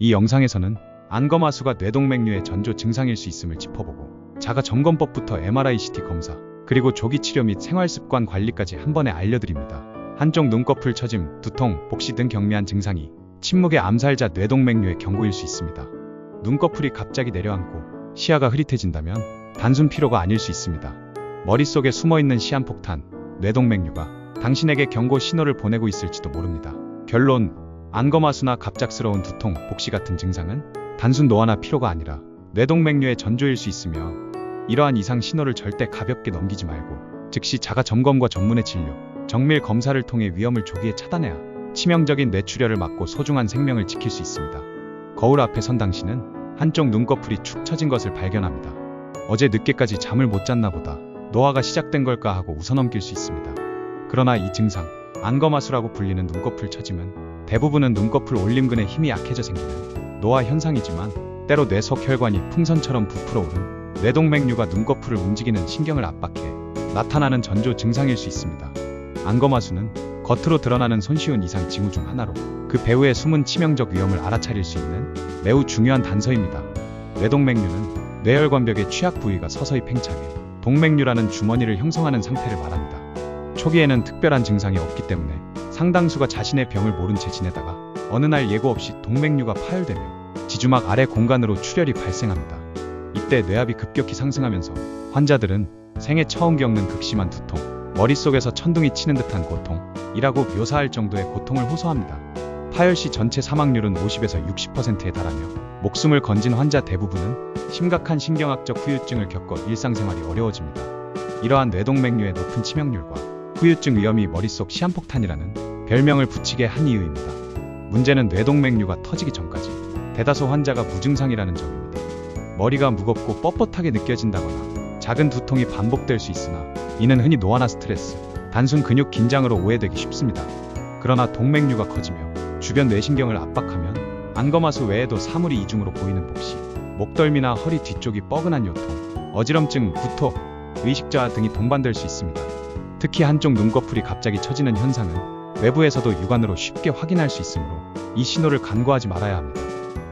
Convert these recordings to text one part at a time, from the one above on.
이 영상에서는 안검하수가 뇌동맥류의 전조 증상일 수 있음을 짚어보고 자가 점검법부터 MRI CT 검사 그리고 조기 치료 및 생활습관 관리까지 한 번에 알려드립니다. 한쪽 눈꺼풀 처짐, 두통, 복시 등 경미한 증상이 침묵의 암살자 뇌동맥류의 경고일 수 있습니다. 눈꺼풀이 갑자기 내려앉고 시야가 흐릿해진다면 단순 피로가 아닐 수 있습니다. 머릿속에 숨어있는 시한폭탄, 뇌동맥류가 당신에게 경고 신호를 보내고 있을지도 모릅니다. 결론, 안검하수나 갑작스러운 두통, 복시 같은 증상은 단순 노화나 피로가 아니라 뇌동맥류의 전조일 수 있으며 이러한 이상 신호를 절대 가볍게 넘기지 말고 즉시 자가 점검과 전문의 진료, 정밀 검사를 통해 위험을 조기에 차단해야 치명적인 뇌출혈을 막고 소중한 생명을 지킬 수 있습니다. 거울 앞에 선 당신은 한쪽 눈꺼풀이 축 처진 것을 발견합니다. 어제 늦게까지 잠을 못 잤나 보다. 노화가 시작된 걸까 하고 웃어넘길 수 있습니다. 그러나 이 증상, 안검하수라고 불리는 눈꺼풀 처짐은 대부분은 눈꺼풀 올림근의 힘이 약해져 생기는 노화 현상이지만 때로 뇌속 혈관이 풍선처럼 부풀어 오른 뇌동맥류가 눈꺼풀을 움직이는 신경을 압박해 나타나는 전조 증상일 수 있습니다. 안검하수는 겉으로 드러나는 손쉬운 이상 징후 중 하나로 그 배후의 숨은 치명적 위험을 알아차릴 수 있는 매우 중요한 단서입니다. 뇌동맥류는 뇌혈관벽의 취약 부위가 서서히 팽창해 동맥류라는 주머니를 형성하는 상태를 말합니다. 초기에는 특별한 증상이 없기 때문에 상당수가 자신의 병을 모른 채 지내다가 어느 날 예고 없이 동맥류가 파열되며 지주막 아래 공간으로 출혈이 발생합니다. 이때 뇌압이 급격히 상승하면서 환자들은 생애 처음 겪는 극심한 두통, 머릿속에서 천둥이 치는 듯한 고통이라고 묘사할 정도의 고통을 호소합니다. 파열 시 전체 사망률은 50에서 60%에 달하며 목숨을 건진 환자 대부분은 심각한 신경학적 후유증을 겪어 일상생활이 어려워집니다. 이러한 뇌동맥류의 높은 치명률과 후유증 위험이 머릿속 시한폭탄이라는 별명을 붙이게 한 이유입니다. 문제는 뇌동맥류가 터지기 전까지 대다수 환자가 무증상이라는 점입니다. 머리가 무겁고 뻣뻣하게 느껴진다거나 작은 두통이 반복될 수 있으나 이는 흔히 노화나 스트레스, 단순 근육 긴장으로 오해되기 쉽습니다. 그러나 동맥류가 커지며 주변 뇌신경을 압박하면 안검하수 외에도 사물이 이중으로 보이는 복시, 목덜미나 허리 뒤쪽이 뻐근한 요통, 어지럼증, 구토, 의식저하 등이 동반될 수 있습니다. 특히 한쪽 눈꺼풀이 갑자기 처지는 현상은 외부에서도 육안으로 쉽게 확인할 수 있으므로 이 신호를 간과하지 말아야 합니다.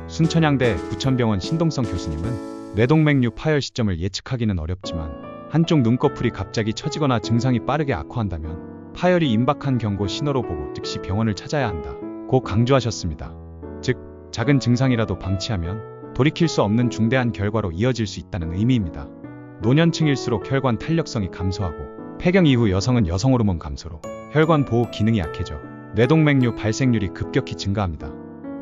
순천향대 부천병원 신동성 교수님은 뇌동맥류 파열 시점을 예측하기는 어렵지만 한쪽 눈꺼풀이 갑자기 처지거나 증상이 빠르게 악화한다면 파열이 임박한 경고 신호로 보고 즉시 병원을 찾아야 한다. 고 강조하셨습니다. 즉, 작은 증상이라도 방치하면 돌이킬 수 없는 중대한 결과로 이어질 수 있다는 의미입니다. 노년층일수록 혈관 탄력성이 감소하고 폐경 이후 여성은 여성 호르몬 감소로 혈관 보호 기능이 약해져 뇌동맥류 발생률이 급격히 증가합니다.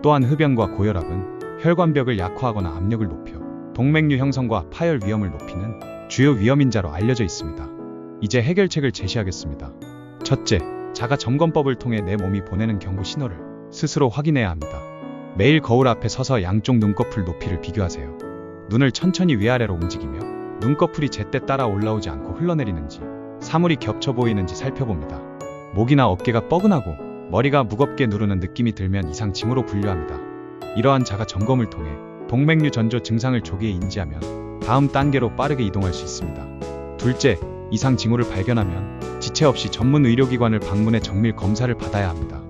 또한 흡연과 고혈압은 혈관벽을 약화하거나 압력을 높여 동맥류 형성과 파열 위험을 높이는 주요 위험인자로 알려져 있습니다. 이제 해결책을 제시하겠습니다. 첫째, 자가 점검법을 통해 내 몸이 보내는 경고 신호를 스스로 확인해야 합니다. 매일 거울 앞에 서서 양쪽 눈꺼풀 높이를 비교하세요. 눈을 천천히 위아래로 움직이며 눈꺼풀이 제때 따라 올라오지 않고 흘러내리는지 사물이 겹쳐 보이는지 살펴봅니다. 목이나 어깨가 뻐근하고 머리가 무겁게 누르는 느낌이 들면 이상 징후로 분류합니다. 이러한 자가 점검을 통해 동맥류 전조 증상을 조기에 인지하면 다음 단계로 빠르게 이동할 수 있습니다. 둘째, 이상 징후를 발견하면 지체 없이 전문 의료기관을 방문해 정밀 검사를 받아야 합니다.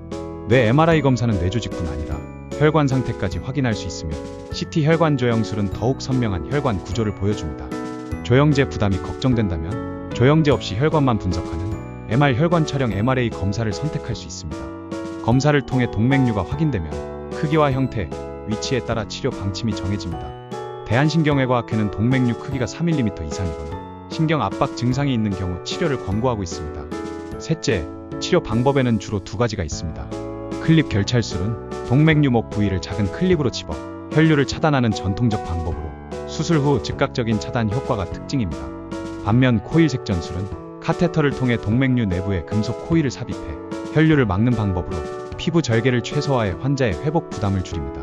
뇌 MRI 검사는 뇌조직뿐 아니라 혈관 상태까지 확인할 수 있으며 CT 혈관 조영술은 더욱 선명한 혈관 구조를 보여줍니다. 조영제 부담이 걱정된다면 조영제 없이 혈관만 분석하는 MR 혈관 촬영 MRA 검사를 선택할 수 있습니다. 검사를 통해 동맥류가 확인되면 크기와 형태, 위치에 따라 치료 방침이 정해집니다. 대한신경외과학회는 동맥류 크기가 3mm 이상이거나 신경 압박 증상이 있는 경우 치료를 권고하고 있습니다. 셋째, 치료 방법에는 주로 두 가지가 있습니다. 클립 결찰술은 동맥류목 부위를 작은 클립으로 집어 혈류를 차단하는 전통적 방법으로 수술 후 즉각적인 차단 효과가 특징입니다. 반면 코일 색 전술은 카테터를 통해 동맥류 내부에 금속 코일을 삽입해 혈류를 막는 방법으로 피부 절개를 최소화해 환자의 회복 부담을 줄입니다.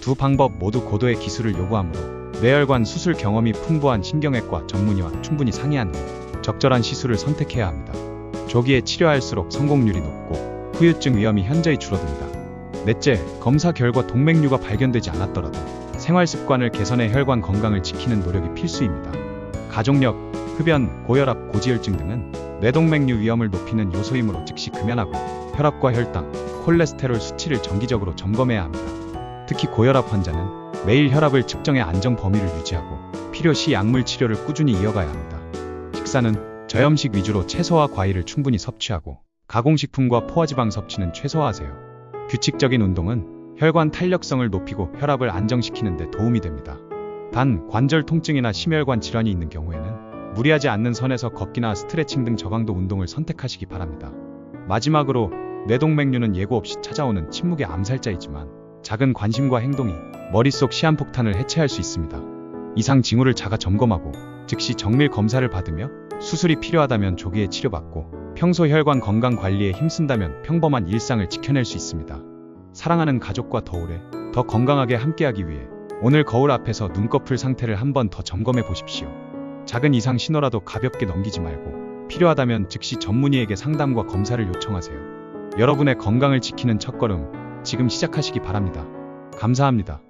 두 방법 모두 고도의 기술을 요구하므로 뇌혈관 수술 경험이 풍부한 신경외과 전문의와 충분히 상의한 후 적절한 시술을 선택해야 합니다. 조기에 치료할수록 성공률이 높고 후유증 위험이 현저히 줄어듭니다. 넷째, 검사 결과 동맥류가 발견되지 않았더라도 생활 습관을 개선해 혈관 건강을 지키는 노력이 필수입니다. 가족력, 흡연, 고혈압, 고지혈증 등은 뇌동맥류 위험을 높이는 요소이므로 즉시 금연하고 혈압과 혈당, 콜레스테롤 수치를 정기적으로 점검해야 합니다. 특히 고혈압 환자는 매일 혈압을 측정해 안정 범위를 유지하고 필요시 약물 치료를 꾸준히 이어가야 합니다. 식사는 저염식 위주로 채소와 과일을 충분히 섭취하고 가공식품과 포화지방 섭취는 최소화하세요. 규칙적인 운동은 혈관 탄력성을 높이고 혈압을 안정시키는 데 도움이 됩니다. 단 관절 통증이나 심혈관 질환이 있는 경우에는 무리하지 않는 선에서 걷기나 스트레칭 등 저강도 운동을 선택하시기 바랍니다. 마지막으로 뇌동맥류는 예고 없이 찾아오는 침묵의 암살자이지만 작은 관심과 행동이 머릿속 시한폭탄을 해체할 수 있습니다. 이상 징후를 자가 점검하고 즉시 정밀 검사를 받으며 수술이 필요하다면 조기에 치료받고 평소 혈관 건강 관리에 힘쓴다면 평범한 일상을 지켜낼 수 있습니다. 사랑하는 가족과 더 오래, 더 건강하게 함께하기 위해 오늘 거울 앞에서 눈꺼풀 상태를 한번 더 점검해 보십시오. 작은 이상 신호라도 가볍게 넘기지 말고 필요하다면 즉시 전문의에게 상담과 검사를 요청하세요. 여러분의 건강을 지키는 첫걸음 지금 시작하시기 바랍니다. 감사합니다.